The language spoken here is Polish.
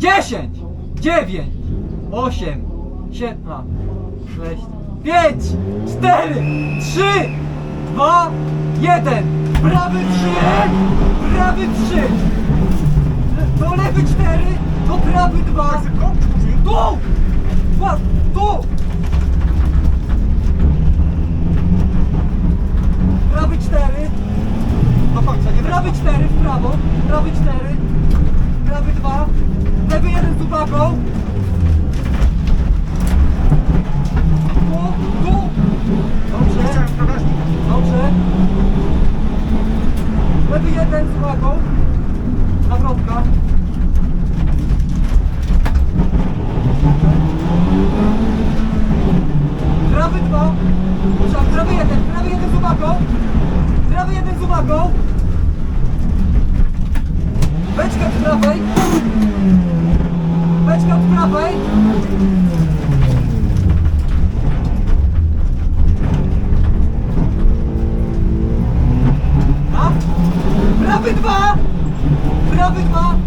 10, 9, 8, 7, a, 6, 5, 4, 3, 2, 1. Prawy 3, prawy 3. To lewy 4, to prawy 2. Tu! Dwa, tu! Prawy 4, Do końca, nie prawy 4 w prawo, prawy 4, Lewy 1 z uwagą. Nawrotka. Prawy 2. Prawy 1, prawy 1 z uwagą. Prawy 1 z uwagą. Beczka od prawej. Beczka od prawej. Prawy dwa! Prawy dwa!